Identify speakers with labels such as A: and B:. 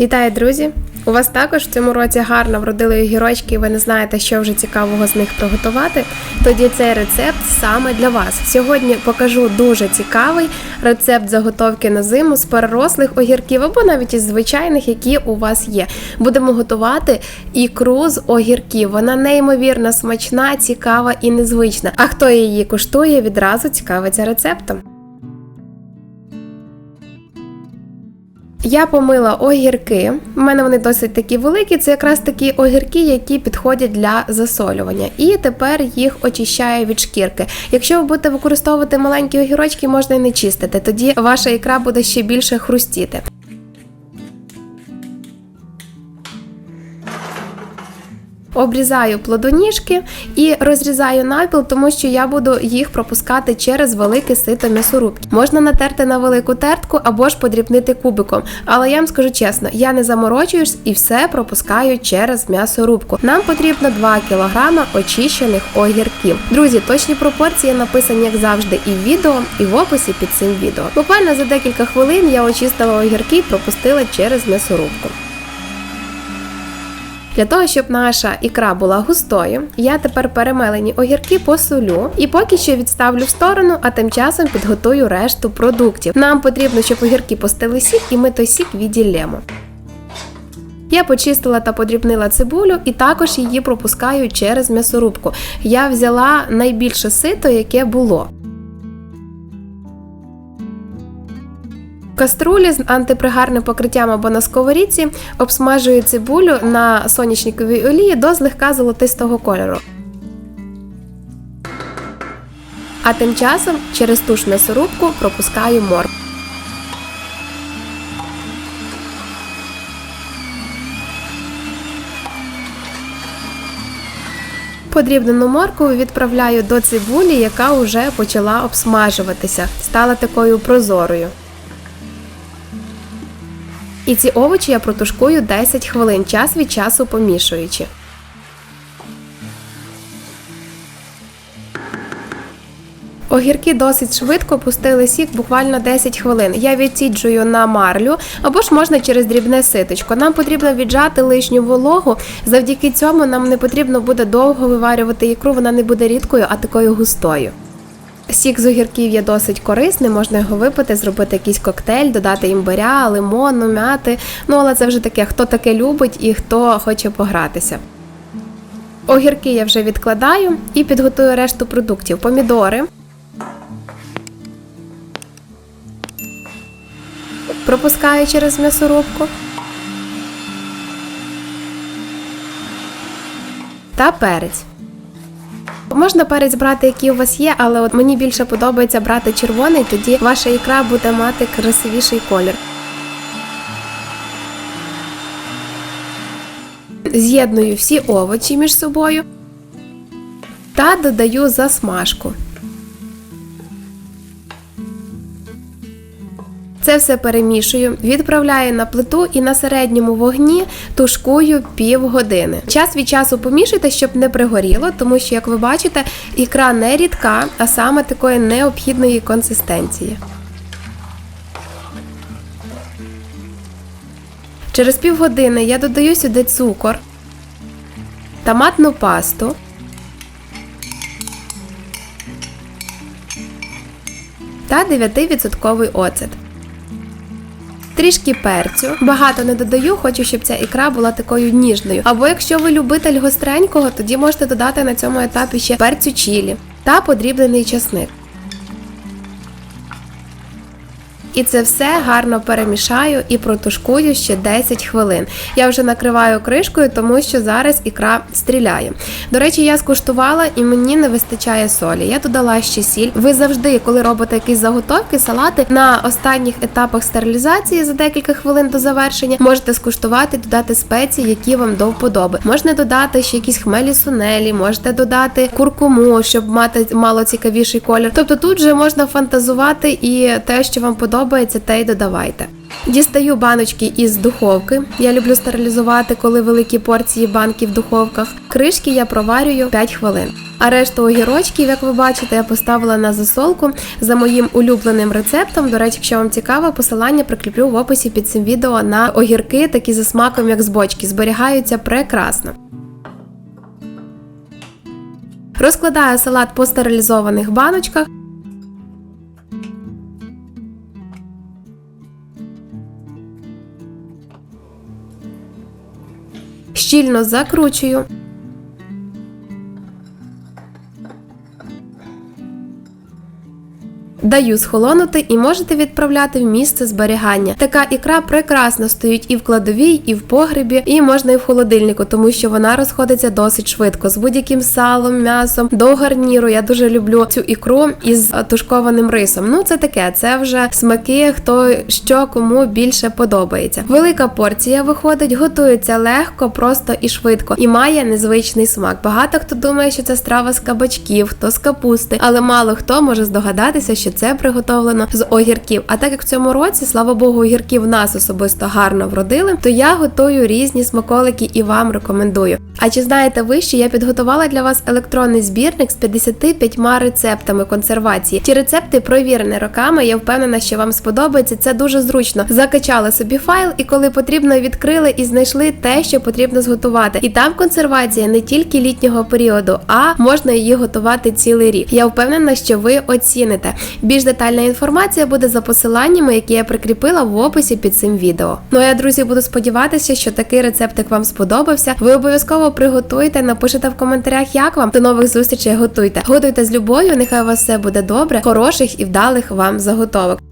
A: Вітаю, друзі! У вас також в цьому році гарно вродили огірочки, і ви не знаєте, що вже цікавого з них приготувати. Тоді цей рецепт саме для вас. Сьогодні покажу дуже цікавий рецепт заготовки на зиму з перерослих огірків або навіть із звичайних, які у вас є. Будемо готувати ікру з огірків. Вона неймовірно смачна, цікава і незвична. А хто її куштує, відразу цікавиться рецептом. Я помила огірки. У мене вони досить такі великі. Це якраз такі огірки, які підходять для засолювання. І тепер їх очищаю від шкірки. Якщо ви будете використовувати маленькі огірочки, можна і не чистити. Тоді ваша ікра буде ще більше хрустіти. Обрізаю плодоніжки і розрізаю навпіл, тому що я буду їх пропускати через велике сито м'ясорубки. Можна натерти на велику тертку або ж подрібнити кубиком. Але я вам скажу чесно, я не заморочуюсь і все пропускаю через м'ясорубку. Нам потрібно 2 кг очищених огірків. Друзі, точні пропорції написані, як завжди, і в відео, і в описі під цим відео. Буквально за декілька хвилин я очистила огірки і пропустила через м'ясорубку. Для того, щоб наша ікра була густою, я тепер перемелені огірки посолю і поки що відставлю в сторону, а тим часом підготую решту продуктів. Нам потрібно, щоб огірки постили сік, і ми той сік відділємо. Я почистила та подрібнила цибулю і також її пропускаю через м'ясорубку. Я взяла найбільше сито, яке було. Каструлі з антипригарним покриттям або на сковорідці обсмажую цибулю на сонячниковій олії до злегка золотистого кольору. А тим часом через ту ж м'ясорубку пропускаю моркву. Подрібнену моркву відправляю до цибулі, яка вже почала обсмажуватися, стала такою прозорою. І ці овочі я протушкую 10 хвилин, час від часу помішуючи. Огірки досить швидко пустили сік, буквально 10 хвилин. Я відсіджую на марлю або ж можна через дрібне ситочко. Нам потрібно віджати лишню вологу. Завдяки цьому нам не потрібно буде довго виварювати ікру, вона не буде рідкою, а такою густою. Сік з огірків є досить корисним, можна його випити, зробити якийсь коктейль, додати імбиря, лимону, м'яти. Ну, але це вже таке, хто таке любить і хто хоче погратися. Огірки я вже відкладаю і підготую решту продуктів. Помідори. Пропускаю через м'ясорубку. Та перець. Можна перець брати, який у вас є, але от мені більше подобається брати червоний, тоді ваша ікра буде мати красивіший колір. З'єдную всі овочі між собою та додаю засмажку. Це все перемішую, відправляю на плиту і на середньому вогні тушкую півгодини. Час від часу помішуйте, щоб не пригоріло, тому що, як ви бачите, ікра не рідка, а саме такої необхідної консистенції. Через півгодини я додаю сюди цукор, томатну пасту. Та 9% оцет. Трішки перцю. Багато не додаю, хочу, щоб ця ікра була такою ніжною. Або якщо ви любитель гостренького, тоді можете додати на цьому етапі ще перцю чілі та подрібнений часник. І це все гарно перемішаю і протушкую ще 10 хвилин. Я вже накриваю кришкою, тому що зараз ікра стріляє. До речі, я скуштувала і мені не вистачає солі. Я додала ще сіль. Ви завжди, коли робите якісь заготовки, салати на останніх етапах стерилізації за декілька хвилин до завершення, можете скуштувати, додати спеції, які вам до вподоби. Можна додати ще якісь хмелі сунелі, можете додати куркуму, щоб мати мало цікавіший колір. Тобто тут вже можна фантазувати і те, що вам подобається сподобається, те й додавайте. Дістаю баночки із духовки. Я люблю стерилізувати, коли великі порції банки в духовках. Кришки я проварюю 5 хвилин. А решту огірочків, як ви бачите, я поставила на засолку за моїм улюбленим рецептом. До речі, якщо вам цікаво, посилання прикріплю в описі під цим відео на огірки, такі за смаком, як з бочки. Зберігаються прекрасно. Розкладаю салат по стерилізованих баночках. Щільно закручую. Даю схолонути і можете відправляти в місце зберігання. Така ікра прекрасно стоїть і в кладовій, і в погребі, і можна і в холодильнику, тому що вона розходиться досить швидко з будь-яким салом, м'ясом до гарніру. Я дуже люблю цю ікру із е, тушкованим рисом. Ну це таке, це вже смаки, хто що кому більше подобається. Велика порція виходить, готується легко, просто і швидко, і має незвичний смак. Багато хто думає, що це страва з кабачків, хто з капусти, але мало хто може здогадатися, що це приготовлено з огірків. А так як в цьому році, слава Богу, огірки в нас особисто гарно вродили, то я готую різні смаколики і вам рекомендую. А чи знаєте ви, що я підготувала для вас електронний збірник з 55 рецептами консервації? Ті рецепти провірені роками. Я впевнена, що вам сподобається. Це дуже зручно. Закачали собі файл, і коли потрібно, відкрили і знайшли те, що потрібно зготувати. І там консервація не тільки літнього періоду, а можна її готувати цілий рік. Я впевнена, що ви оціните. Більш детальна інформація буде за посиланнями, які я прикріпила в описі під цим відео. Ну а я, друзі, буду сподіватися, що такий рецептик вам сподобався. Ви обов'язково приготуйте, напишете в коментарях, як вам. До нових зустрічей готуйте. Готуйте з любов'ю, нехай у вас все буде добре, хороших і вдалих вам заготовок.